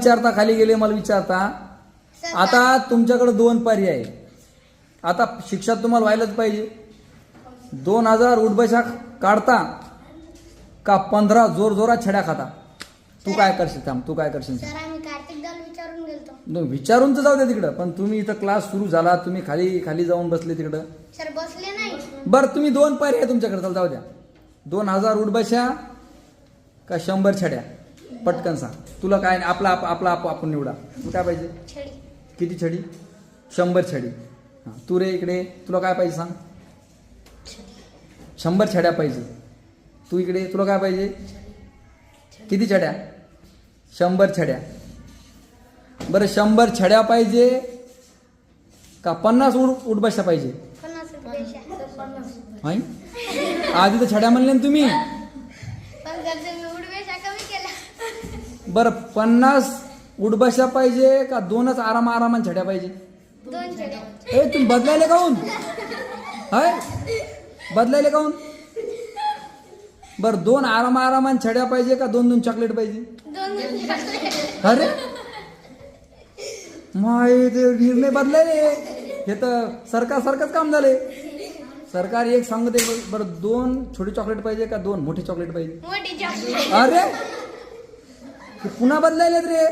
विचारता खाली गेले मला विचारता. आता तुमच्याकडे दोन पर्याय. आहे. आता शिक्षा तुम्हाला व्हायलाच पाहिजे. दोन हजार उठबशा काढता का पंधरा जोर जोरात छड्या खाता? तू काय करशील? थांब तू काय करशील? सर आम्ही कार्तिक दाल विचारून गेलतो. न, विचारून तर जाऊ द्या तिकडं पण तुम्ही इथं क्लास सुरू झाला तुम्ही खाली खाली जाऊन बसले तिकडं. सर बसले नाही. बरं तुम्ही दोन पर्याय तुमच्याकडे चला जाऊ द्या. दोन हजार उठबशा का शंभर छड्या? पटकन सांग. तुला काय नाही, आपला आप- आपला आप- आपण निवडा. तू काय पाहिजे? छडी. किती छडी? शंभर छडी. हां. तू रे इकडे. तुला काय पाहिजे सांग? शंभर छड्या पाहिजे. तू इकडे. तुला काय पाहिजे? किती छड्या? शंभर छड्या. बरं शंभर छड्या पाहिजे का पन्नास उड उडबशा पाहिजे? पन्नास रुपये पन्नास हाय? आधी तर छड्या म्हणले ना तुम्ही पण जर तुम्ही उडवेशा कमी केला बरं पन्नास उडबशा पाहिजे का दोनच आराम आरामान छड्या पाहिजे? ए तुम्ही बदलायले काहून? हाय बदलायले काहून? बर दोन आराम आरामान छड्या पाहिजे का दोन दोन चॉकलेट पाहिजे? अरे! निर्णय बदलायले. हे तर सरकार सारखंच काम झाले सरकार एक सांगते बरं दोन छोटे चॉकलेट पाहिजे का दोन मोठे चॉकलेट पाहिजे? मोठी चॉकलेट अरे! हे पुन्हा बदलायलेत रे.